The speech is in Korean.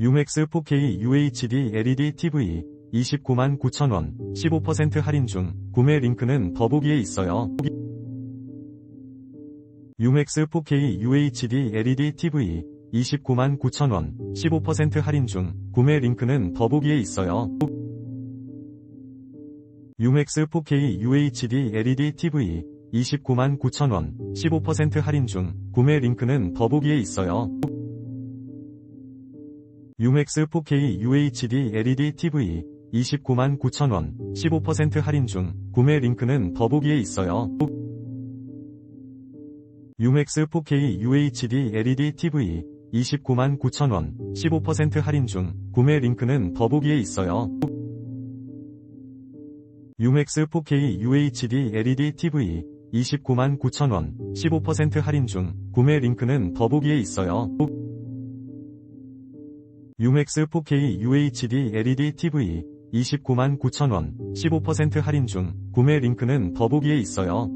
유맥스 4K UHD LED TV 29만 9천원 15% 할인 중 구매 링크는 더보기에 있어요. 유맥스 4K UHD LED TV 29만 9천원 15% 할인 중 구매 링크는 더보기에 있어요. 유맥스 4K UHD LED TV 29만 9천원 15% 할인 중 구매 링크는 더보기에 있어요. 유맥스 4K UHD LED TV 29만 9천원 15% 할인 중 구매 링크는 더보기에 있어요. 유맥스 4K UHD LED TV 29만 9천원 15% 할인 중 구매 링크는 더보기에 있어요. 유맥스 4K UHD LED TV 29만 9천원 15% 할인 중 구매 링크는 더보기에 있어요. 유맥스 4K UHD LED TV 29만 9천원 15% 할인 중 구매 링크는 더보기에 있어요.